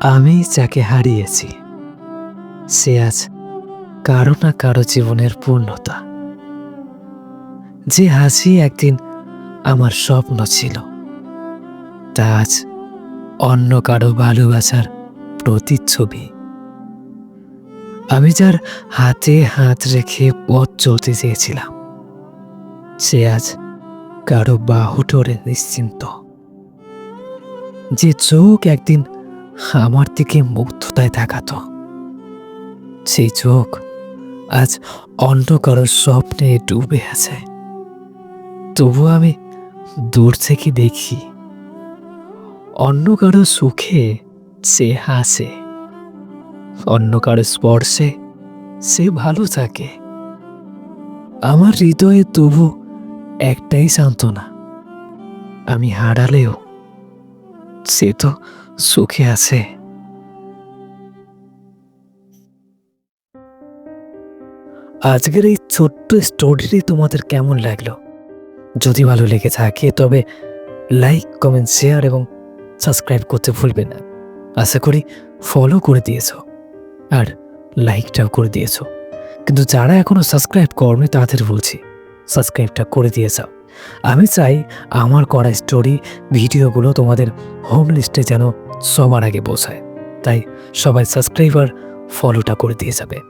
আমি যাকে হারিয়েছি, সে আজ কারও না কারও জীবনের পূর্ণতা। যে হাসি একদিন আমার স্বপ্ন ছিল, তা আজ অন্য কারও ভালোবাসার প্রতিচ্ছবি। আমি যার হাতে হাত রেখে পথ চলতে চেয়েছিলাম, সে আজ কারও বাহু টরে নিশ্চিন্ত। যে চোখ একদিন আমার দিকে মুগ্ধতায় তাকাতো। সেই চোখ আজ অন্য কারও স্বপ্নে ডুবে আছে। তবু আমি দূর থেকে দেখি অন্য কারও সুখে সে হাসে অন্য কারও স্পর্শে সে ভালো থাকে। আমার হৃদয়ে তবু একটাই সান্ত্বনা, আমি হারালেও সে তো সুখে আছে। আজকের এই ছোট্ট স্টোরিটি তোমাদের কেমন লাগল? যদি ভালো লেগে থাকে, তবে লাইক, কমেন্ট, শেয়ার এবং সাবস্ক্রাইব করতে ভুলবে না। আশা করি ফলো করে দিয়েছ আর লাইকটাও করে দিয়েছ। কিন্তু যারা এখনও সাবস্ক্রাইব করনি, তাদের বলছি সাবস্ক্রাইবটা করে দিয়ে আমি চাই আমার করা স্টোরি ভিডিওগুলো তোমাদের হোম লিস্টে যেন সবার আগে পৌঁছায়। তাই সবাই সাবস্ক্রাইবার ফলোটা করে দিয়ে যাবে।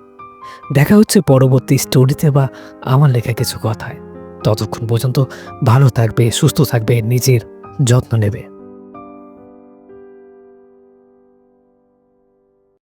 দেখা হচ্ছে পরবর্তী স্টোরিতে বা আমার লেখা কিছু কথায়। ততক্ষণ পর্যন্ত ভালো থাকবে, সুস্থ থাকবে, নিজের যত্ন নেবে।